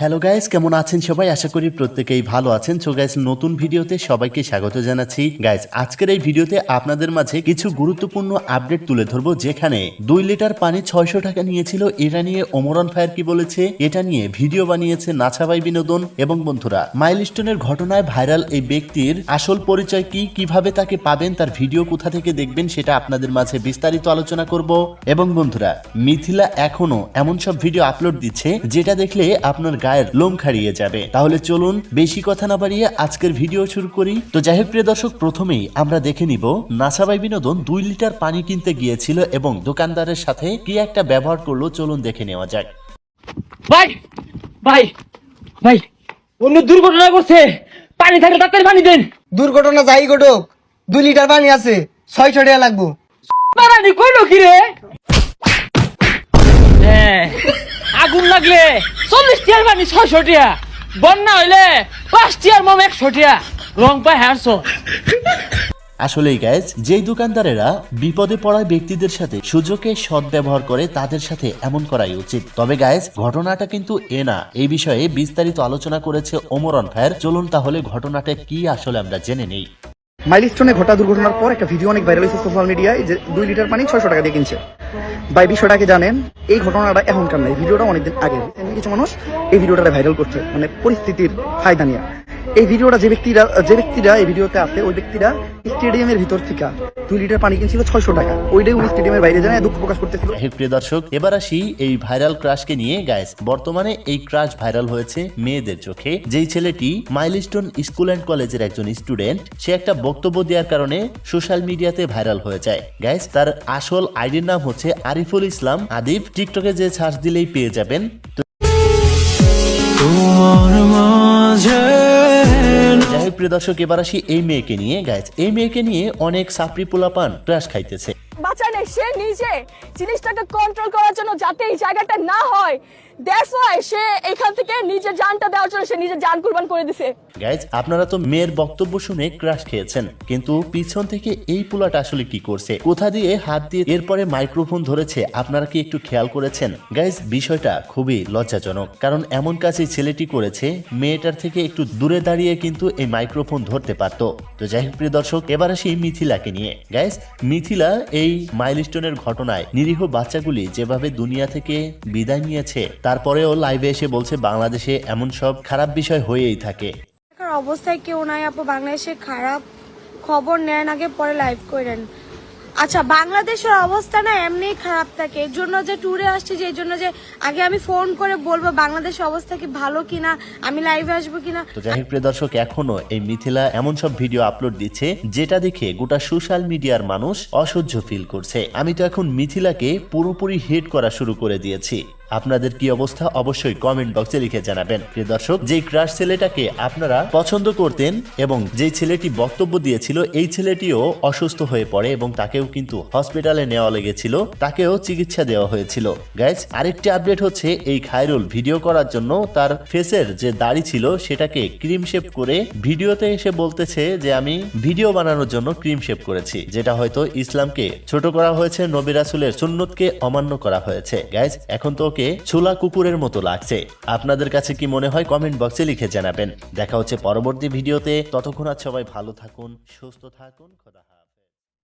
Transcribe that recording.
Hello guys কেমন আছেন সবাই? আশা করি প্রত্যেকেই ভালো আছেন। সো গাইস নতুন ভিডিওতে সবাইকে স্বাগত জানাচ্ছি। গাইস আজকের এই ভিডিওতে আপনাদের মাঝে কিছু গুরুত্বপূর্ণ আপডেট তুলে ধরবো, যেখানে দুই লিটার পানি ছয়শো টাকা নিয়েছিল। এটা নিয়ে ওমরন ফায়ার কি বলেছে? এটা নিয়ে ভিডিও বানিয়েছে নাছাবাই বিনোদন। এবং বন্ধুরা মাইলস্টোনের ঘটনায় ভাইরাল এই ব্যক্তির আসল পরিচয় কি? কীভাবে তাকে পাবেন? তার ভিডিও কোথা থেকে দেখবেন? সেটা আপনাদের মাঝে বিস্তারিত আলোচনা করব। এবং বন্ধুরা, মিথিলা এখনও এমন সব ভিডিও আপলোড দিচ্ছে, যেটা দেখলে আপনার গায়ের লোম খাড়িয়ে যাবে। তাহলে চলুন বেশি কথা না বাড়িয়ে আজকের ভিডিও শুরু করি। তো যাই হোক প্রিয় দর্শক প্রথমেই আমরা দেখে নিব নাসাবাই বিনোদন দুই লিটার পানি কিনতে গিয়েছিল এবং দোকানদারের সাথে কি একটা ব্যবহার করল চলুন দেখে নেওয়া যাক। ভাই ভাই ভাই অন্য দুর্ঘটনা করছে পানি থাকলে তাড়াতাড়ি পানি দেন। দুর্ঘটনা যাই ঘটুক দুই লিটার পানি আছে ছয়শো টাকা লাগবো। পানি কইলো কি রে? হ্যাঁ, আগুন লাগলে চল্লিশ টিয়ার পানি ছয়শো টিয়া। বন্যা হইলে পাঁচ টিয়ার মম একশো টিয়া। রং পায় হারছো আসলেই গাইজ যেই দোকানদারেরা বিপদে পড়া ব্যক্তিদের সাথে সুযোগে সদ্ব্যবহার করে তাদের সাথে এমন করাই উচিত। তবে গাইজ ঘটনাটা কিন্তু এ না। এই বিষয়ে বিস্তারিত আলোচনা করেছে ওমরন ফায়ার। চলুন তাহলে ঘটনাটা কি আসলে আমরা জেনে নেই। মাইলস্টোনে ঘটা দুর্ঘটনার পর একটা ভিডিও অনেক ভাইরাল হয়েছে সোশ্যাল মিডিয়ায় যে দুই লিটার পানি ছয়শো টাকা দিয়ে কিনছে। ভাই বিষয়টাকে জানেন, এই ঘটনাটা এখনকার নাই ভিডিওটা অনেকদিন আগে। কিছু মানুষ এই ভিডিওটা ভাইরাল করছে মানে পরিস্থিতির ফায়দা নিয়ে। এই ভিডিওটা যে ব্যক্তিরা যে ব্যক্তিরা এই ভিডিওতে আছে ওই ব্যক্তিরা স্টেডিয়ামের ভিতর থেকে দুই লিটার পানি কিনছিল ছয়শো টাকা। ওইটাই উনি স্টেডিয়ামের বাইরে জানায় দুঃখ প্রকাশ করতেছিল। হে প্রিয় দর্শক এবার আসি এই ভাইরাল ক্রাশকে নিয়ে। গাইস বর্তমানে এই ক্রাশ ভাইরাল হয়েছে মেয়েদের চোখে। যেই ছেলেটি মাইলস্টোন স্কুল অ্যান্ড কলেজের একজন স্টুডেন্ট সে একটা বক্তব্য দেওয়ার কারণে সোশ্যাল মিডিয়াতে ভাইরাল হয়ে যায়। গাইস তার আসল আইডির নাম হচ্ছে আরিফুল ইসলাম। আদিব টিকটকে যে সার্চ দিলেই পেয়ে যাবেন। তো হোক প্রিয় দর্শক, এবার আসি এই মেয়েকে নিয়ে। গাইজ এই মেয়েকে নিয়ে অনেক সাপড়ি পোলাপান ক্রাশ খাইতেছে। সে নিজে জিনিসটাকে কন্ট্রোল করার জন্য যাতে এই জায়গাটা না হয় দ্যাটস ওয়াই সে এখান থেকে নিজের জানটা দেওয়ার জন্য সে নিজের জান কুরবান করে দিছে। গাইজ আপনারা তো মেয়ের বক্তব্য শুনে ক্রাশ খেয়েছেন, কিন্তু পিছন থেকে এই পোলাটা আসলে কি করছে? কোথা দিয়ে হাত দিয়ে এরপরে মাইক্রোফোন ধরেছে, আপনারা কি একটু খেয়াল করেছেন? গাইজ বিষয়টা খুবই লজ্জাজনক, কারণ এমন কাজ ছেলেটি করেছে, মেয়েটার থেকে একটু দূরে দাঁড়িয়ে কিন্তু এই মাইক্রোফোন ধরতে পারতো। তো যাই হোক, প্রিয় দর্শক, এবার আসি মিথিলাকে নিয়ে। গাইজ মিথিলা এই মাইলস্টোনের ঘটনায় নিরীহ বাচ্চাগুলি যেভাবে দুনিয়া থেকে বিদায় নিয়েছে, তারপরেও লাইভে এসে বলছে বাংলাদেশে এমন সব খারাপ বিষয় হয়েই থাকে। অবস্থায় কেউ নাই, আপু। বাংলাদেশে খারাপ খবর নেন, আগে পরে লাইভ করেন। আচ্ছা বাংলাদেশের অবস্থা না এমনি খারাপ থাকে। এর জন্য যে ট্যুরে আসছি যে জন্য যে আগে আমি ফোন করে বলব বাংলাদেশের অবস্থা কি ভালো কিনা, আমি লাইভে আসব কিনা। তো জাহির প্রিয় দর্শক, এখনও এই মিথিলা এমন সব ভিডিও আপলোড দিচ্ছে, যেটা দেখে গোটা সোশ্যাল মিডিয়ার মানুষ অসহ্য ফিল করছে। আমি তো এখন মিথিলাকে পুরোপুরি হেট করা শুরু করে দিয়েছি। আপনাদের কি অবস্থা অবশ্যই কমেন্ট বক্সে লিখে জানাবেন। প্রিয় দর্শক, যেই ক্রাশ ছেলেটাকে আপনারা পছন্দ করতেন এবং যে ছেলেটি বক্তব্য দিয়েছিল, এই ছেলেটিও অসুস্থ হয়ে পড়ে এবং তাকেও কিন্তু হসপিটালে নেওয়া লেগেছিল, তাকেও চিকিৎসা দেওয়া হয়েছিল। গাইজ আরেকটি আপডেট হচ্ছে, এই খায়রুল ভিডিও করার জন্য তার ফেসের যে দাড়ি ছিল, সেটাকে ক্রিম শেপ করে ভিডিওতে এসে বলতেছে যে, আমি ভিডিও বানানোর জন্য ক্রিম শেপ করেছি। যেটা হয়তো ইসলামকে ছোট করা হয়েছে, নবী রাসুলের সুন্নতকে অমান্য করা হয়েছে। গাইজ এখন তো ওকে ছোলা কুকুরের মতো লাগছে। আপনাদের কাছে কি মনে হয় কমেন্ট বক্সে লিখে জানাবেন। দেখা হচ্ছে পরবর্তী ভিডিওতে। ততক্ষণ আর সবাই ভালো থাকুন, সুস্থ থাকুন, খোদা।